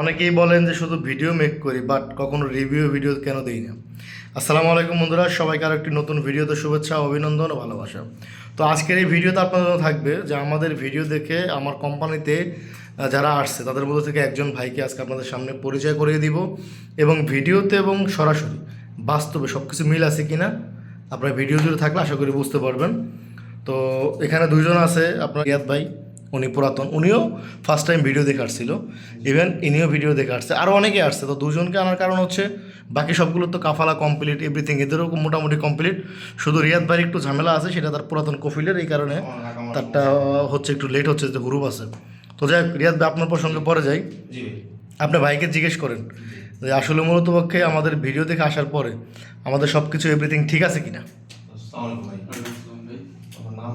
অনেকেই বলেন যে শুধু ভিডিও মেক করি বাট কখনো রিভিউ ভিডিও কেন দিই না? আসসালামু আলাইকুম বন্ধুরা, সবাইকে আর একটি নতুন ভিডিওতে শুভেচ্ছা, অভিনন্দন ও ভালোবাসা। তো আজকের এই ভিডিওতে জন্য থাকবে যে আমাদের ভিডিও দেখে আমার কোম্পানিতে যারা আসছে, তাদের মধ্যে থেকে একজন ভাইকে আজকে আপনাদের সামনে পরিচয় করিয়ে দিব এবং ভিডিওতে এবং সরাসরি বাস্তবে সব কিছু মিল আছে কিনা আপনার ভিডিও জুড়ে থাকলে আশা করি বুঝতে পারবেন। তো এখানে দুজন আছে, আপনার ইয়াদ ভাই। উনি পুরাতন। উনিও ফার্স্ট টাইম ভিডিও দেখে আসছিল। ইভেন ইনিও ভিডিও দেখে আসছে। আরও অনেকে আসছে। তো দুজনকে আনার কারণ হচ্ছে বাকি সবগুলো তো কাফালা কমপ্লিট এভরিথিং এদেরও মোটামুটি কমপ্লিট শুধু রিয়াদ ভাইয়ের একটু ঝামেলা আছে সেটা তার পুরাতন কফিলের এই কারণে তারটা হচ্ছে একটু লেট হচ্ছে যে হুরুপ আছে। তো যাই হোক, রিয়াদ ভাই আপনার প্রসঙ্গে পরে যাই। জি আপনি ভাইকে জিজ্ঞেস করেন যে আসলে মূলত পক্ষে আমাদের ভিডিও দেখে আসার পরে আমাদের সব কিছু এভরিথিং ঠিক আছে কিনা? আসসালামু আলাইকুম ভাই। ভাই। আপনার নাম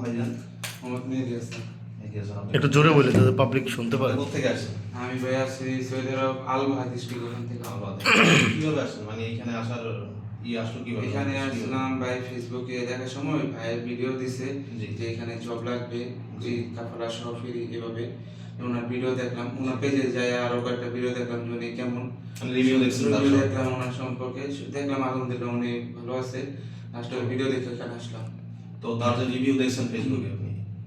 ভাই আসুন একটু জোরে বলে যাতে পাবলিক শুনতে পারে। কোথা থেকে আসছেন আমি ভাই আছি সৌদি আরব আল বাহাদ ওখান থেকে আলাদা কীভাবে আসছেন? মানে এখানে আসার ই আসলো কীভাবে? এখানে আসলাম ভাই ফেসবুকে দেখার সময় ভাইয়ের ভিডিও দিছে। যে এখানে জব লাগবে যে কাফালা সহ ফ্রি এভাবে। ওনার ভিডিও দেখলাম ওনার পেজে যাই আরও কয়েকটা ভিডিও দেখলাম যে উনি কেমন। মানে রিভিউ দেখলাম ওনার সম্পর্কে। দেখলাম আলহামদুলিল্লাহ উনি ভালো আছে। লাস্ট ভিডিও দেখে এখানে আসলাম। তো তার যে রিভিউ দেখছেন ফেসবুকে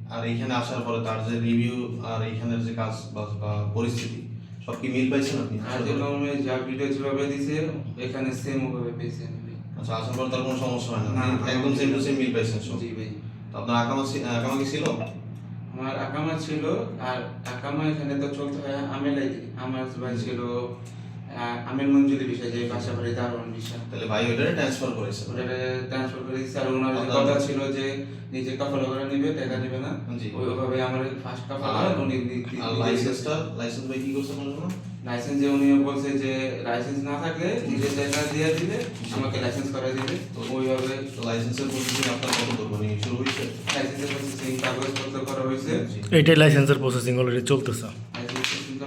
আর এখানে আসার পরে তার যে রিভিউ আর এখানের যে কাজ বা- পরিস্থিতি সব কি মিল পাইছেন আপনি? আর জন্য উনি যা ভিডিও যেভাবে দিছে এখানে সেম ওভাবে পেয়েছে আমি। আচ্ছা আসার পর তার কোনো সমস্যা হয় না? একদম সেম টু সেম মিল পাইছেন সব? জি ভাই। তো আপনার আকামা আকামা কি ছিল? আমার আকামা ছিল আর আকামা এখানে তো চলতে হয় আমেলাই আমার ভাই ছিল আমের মঞ্জুরি বিষয় যে বাসা বাড়ি দারুণ বিষয়। তাহলে ভাই ওইটারে ট্রান্সফার করেছে। ওটারে ট্রান্সফার করে দিচ্ছে আর ওনার যে কথা ছিল যে নিজে কাফালা করে নিবে টাকা নিবে না। জি। ওইভাবে আমার ফার্স্ট কাফালা আর- উনি লাইসেন্সটা লাইসেন্স ভাই কি করছে আপনার লাইসেন্স যে উনি বলছে যে লাইসেন্স না থাকলে নিজে টাকা দিয়ে দিবে আমাকে লাইসেন্স করে দিবে। তো ওইভাবে তো লাইসেন্সের প্রসেসিং আপনার কত দূর মানে শুরু হয়েছে? লাইসেন্সের প্রসেসিং কাগজপত্র করা হয়েছে। এইটাই লাইসেন্সের প্রসেসিং অলরেডি চলতেছে।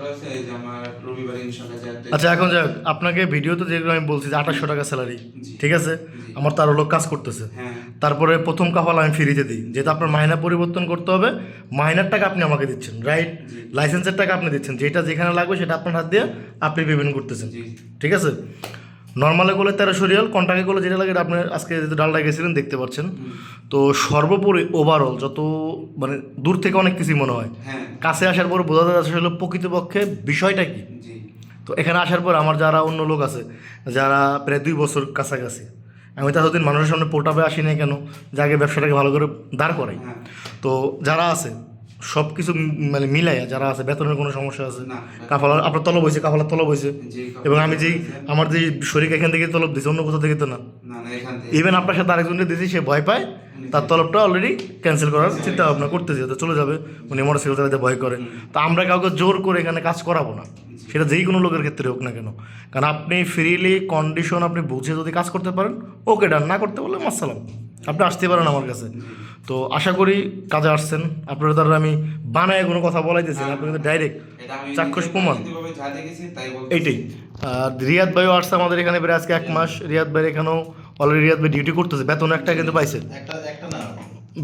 এই যে আমার রবিবার ইনশাআল্লাহ আচ্ছা এখন যাক আপনাকে ভিডিওতে যেগুলো আমি বলছি যে আঠাশশো টাকা স্যালারি ঠিক আছে? আমার তার লোক কাজ করতেছে। হ্যাঁ। তারপরে প্রথম কাফাল আমি ফ্রিতে দিই যেহেতু আপনার মাইনা পরিবর্তন করতে হবে মাইনার টাকা আপনি আমাকে দিচ্ছেন রাইট লাইসেন্সের টাকা আপনি দিচ্ছেন যেটা যেখানে লাগবে সেটা আপনার হাত দিয়ে আপনি পেমেন্ট করতেছেন ঠিক আছে? নর্মালে করলে তেরোশো রিয়াল কন্ট্রাক্টে করলে যেটা লাগে আপনি আজকে যেহেতু ডালটা গেছিলেন দেখতে পাচ্ছেন। তো সর্বোপরি ওভারঅল যত মানে দূর থেকে অনেক কিছুই মনে হয়। হ্যাঁ। কাছে আসার পর বোঝা যাচ্ছে আসলে প্রকৃতপক্ষে বিষয়টা কি। তো এখানে আসার পর আমার যারা অন্য লোক আছে যারা প্রায় দুই বছর কাছাকাছি আমি তো এতদিন মানুষের সামনে পোটাবে আসি নাই কেন যে আগে ব্যবসাটাকে ভালো করে দাঁড় করাই। হ্যাঁ। তো যারা আছে সব কিছু মানে মিলাইয়া যারা আছে বেতনের কোনো সমস্যা আছে কাফালা আপনার তলব হয়েছে কাফালার তলব হয়েছে। এবং আমি যেই আমার যে শরীর এখান থেকে তলব দিয়েছি অন্য কোথাও থেকে তো না। ইভেন আপনার সাথে আরেকজনকে দিয়েছি সে ভয় পায় তার তলবটা অলরেডি ক্যান্সেল করার চিন্তা ভাবনা করতেছে তো চলে যাবে উনি মোটরসাইকেল চালাতে ভয় করে। তো আমরা কাউকে জোর করে এখানে কাজ করাবো না। সেটা যেই কোনো লোকের ক্ষেত্রে হোক না কেন। কারণ আপনি ফ্রিলি কন্ডিশন আপনি বুঝে যদি কাজ করতে পারেন ওকে ডান না করতে বললে মাসালাম আপনি আসতে পারেন আমার কাছে। তো আশা করি কাজে আসছেন। আপনারা দ্বারা আমি বানায় কোনো কথা বলাইতেছি আপনি কিন্তু ডাইরেক্ট চাক্ষুষ প্রমাণ। এইটাই। আর রিয়াদ ভাইও আসছে আমাদের এখানে প্রায় আজকে এক মাস। রিয়াদ ভাই এখানেও অলরেডি রিয়াদ ভাই ডিউটি করতেছে। বেতন একটা কিন্তু পাইছে।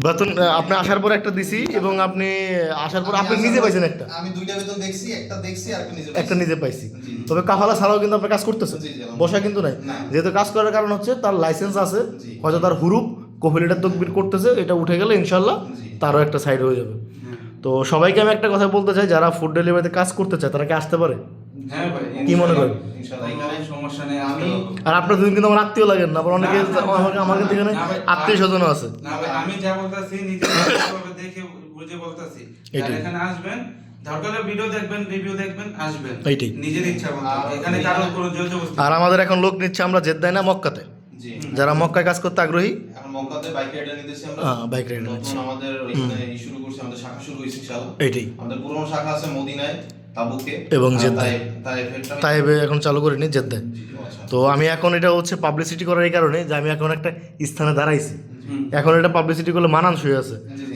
বেতন আপনি আসার পর একটা দিছি এবং আপনি আসার পর আপনি নিজে পাইছেন একটা। আমি দুইটা বেতন দেখছি একটা দেখছি আর নিজে একটা নিজে পাইছি। তবে কাফালা ছাড়াও কিন্তু আপনি কাজ আলহামদুলিল্লাহ। বসা কিন্তু নাই। যেহেতু কাজ করার কারণ হচ্ছে তার লাইসেন্স আছে। হয়তো তার হুরুপ। কফিলিটার তকবির করতেছে এটা উঠে গেলে ইনশাল্লাহ তারও একটা সাইড হয়ে যাবে। হ্যাঁ। তো সবাইকে আমি একটা কথা বলতে চাই যারা ফুড ডেলিভারিতে কাজ করতে চায় তারা কি আসতে পারে? হ্যাঁ ভাই কি মনে করেন? ইনশাআল্লাহ কোনো এখানে সমস্যা নেই। আমি আর আপনার দুদিন কিন্তু আমার আত্মীয় লাগেন না আবার অনেকে আমাকে আমাকে এখানে আত্মীয় স্বজনও আছে। আমি যা বলতাছি দেখে বুঝে বলতাছি। এখানে আসবেন দরকার ভিডিও দেখবেন রিভিউ দেখবেন আসবেন। এইটাই। নিজের ইচ্ছা মতো। আর আমাদের এখন লোক নিচ্ছে আমরা জেদ্দায় না মক্কাতে। যারা মক্কায় কাজ করতে আগ্রহী মক্কাতে বাইক রাইডার নিতেছি আমরা। হ্যাঁ, বাইক রাইডার নিচ্ছি। আমাদের শুরু করছি আমাদের শাখা শুরু হয়েছে ইনশাআল্লাহ। এইটাই। আমাদের পুরনো শাখা আছে মদিনায় তাবুকে। এবং আর জেদ্দায়। তাইবে এখন চালু করিনি জেদ্দায়। তো আমি এখন এটা হচ্ছে পাবলিসিটি করার এই কারণে যে আমি এখন একটা স্থানে দাঁড়াইছি। এখন এটা পাবলিসিটি করলে মানানসই আছে।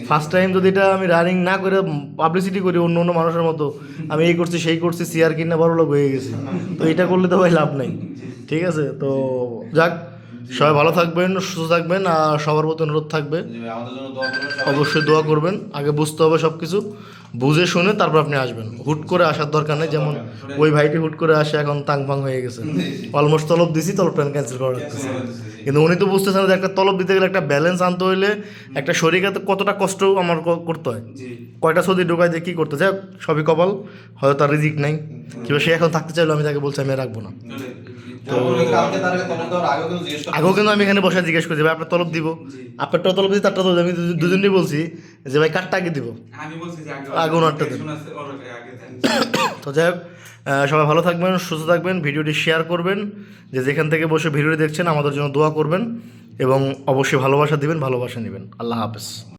ফার্স্ট টাইম যদি এটা আমি রানিং না করে পাবলিসিটি করি অন্য অন্য মানুষের মতো আমি এই করছি সেই করছি সিআর কিনা বড় লোক হয়ে গেছি। তো এটা করলে তো ভাই লাভ নাই। ঠিক আছে? তো যাক। সবাই ভালো থাকবেন সুস্থ থাকবেন আর সবার প্রতি অনুরোধ থাকবে। অবশ্যই দোয়া করবেন আগে বুঝতে হবে সব কিছু বুঝে শুনে তারপর আপনি আসবেন। হুট করে আসার দরকার নেই যেমন ওই ভাইটি হুট করে আসে এখন তাং ফাং হয়ে গেছে। অলমোস্ট তলব দিছি তলব প্ল্যান ক্যান্সেল করা রাখতেছে কিন্তু উনি তো বুঝতেছেন যে একটা তলব দিতে গেলে একটা ব্যালেন্স আনতে হইলে একটা শরীরে কতটা কষ্ট আমার করতে হয়। কয়টা সদি ঢোকায় দিয়ে কী করতে যায় সবই কপাল হয়তো তার রিজিক নাই। কিংবা সে এখন থাকতে চাইলো আমি তাকে বলছি আমি রাখব না। আগেও কিন্তু আমি এখানে বসে জিজ্ঞেস করছি ভাই আপনার তলব দিব? আপনারটা তলব দিই তারটা তলব আমি দুজনেই বলছি যে ভাই কারটা আগে দিব। আগে ওনারটা দেন। তো যাই হোক সবাই ভালো থাকবেন সুস্থ থাকবেন ভিডিওটি শেয়ার করবেন যে যেখান থেকে বসে ভিডিওটি দেখছেন আমাদের জন্য দোয়া করবেন এবং অবশ্যই ভালোবাসা দিবেন ভালোবাসা নেবেন। আল্লাহ হাফেজ।